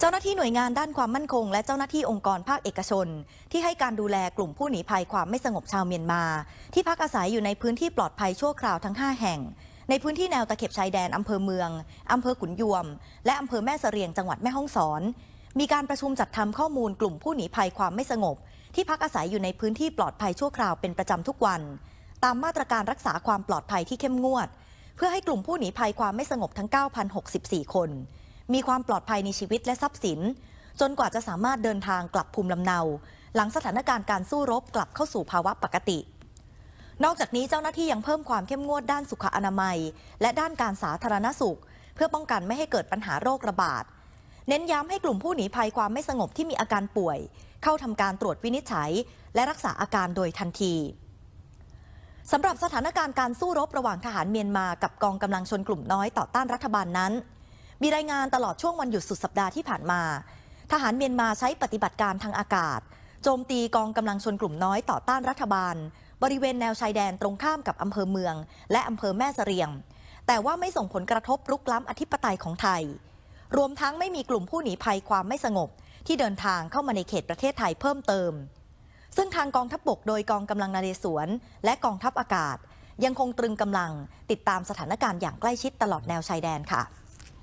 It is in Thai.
เจ้าหน้าที่หน่วยงานด้านความมั่นคง และเจ้าหน้าที่องค์กรภาคเอกชน ที่ให้การดูแลกลุ่มผู้หนีภัยความไม่สงบชาวเมียนมา ที่พักอาศัยอยู่ในพื้นที่ปลอดภัยชั่วคราวทั้ง 5 แห่ง ในพื้นที่แนวตะเข็บชายแดนอำเภอเมืองอำเภอขุนยวม และอำเภอแม่เสรียงจังหวัดแม่ฮ่องสอน มีการประชุมจัดทำข้อมูลกลุ่มผู้หนีภัยความไม่สงบ ที่พักอาศัยอยู่ในพื้นที่ปลอดภัยชั่วคราวเป็นประจำทุกวัน ตามมาตรการรักษาความปลอดภัยที่เข้มงวด เพื่อให้กลุ่มผู้หนีภัยความไม่สงบทั้ง 9,064 คน มีความปลอดภัยในชีวิตและทรัพย์สิน จนกว่าจะสามารถเดินทางกลับภูมิลำเนา หลังสถานการณ์การสู้รบกลับเข้าสู่ภาวะปกติ นอกจากนี้เจ้าหน้าที่ยังเพิ่มความเข้มงวดด้านสุขอนามัย และด้านการสาธารณสุข เพื่อป้องกันไม่ให้เกิดปัญหาโรคระบาดเน้นย้ำให้กลุ่มผู้หนีภัยความไม่สงบที่มีอาการป่วย เข้าทำการตรวจวินิจฉัย และรักษาอาการโดยทันทีสำหรับสถานการณ์การสู้รบระหว่างทหารเมียนมากับกองกำลังชนกลุ่มน้อยต่อต้านรัฐบาลนั้น มีรายงานตลอดช่วงวันหยุดสุดสัปดาห์ที่ผ่านมา ทหารเมียนมาใช้ปฏิบัติการทางอากาศ โจมตีกองกำลังชนกลุ่มน้อยต่อต้านรัฐบาล บริเวณแนวชายแดนตรงข้ามกับอำเภอเมือง และอำเภอแม่เสรียง แต่ว่าไม่ส่งผลกระทบรุกล้ำอธิปไตยของไทย รวมทั้งไม่มีกลุ่มผู้หนีภัยความไม่สงบ ที่เดินทางเข้ามาในเขตประเทศไทยเพิ่มเติม ซึ่งทางกองทัพบบกโดยกองกำลังนาเรศวร และกองทัพอากาศ ยังคงตรึงกำลังติดตามสถานการณ์อย่างใกล้ชิดตลอดแนวชายแดนค่ะ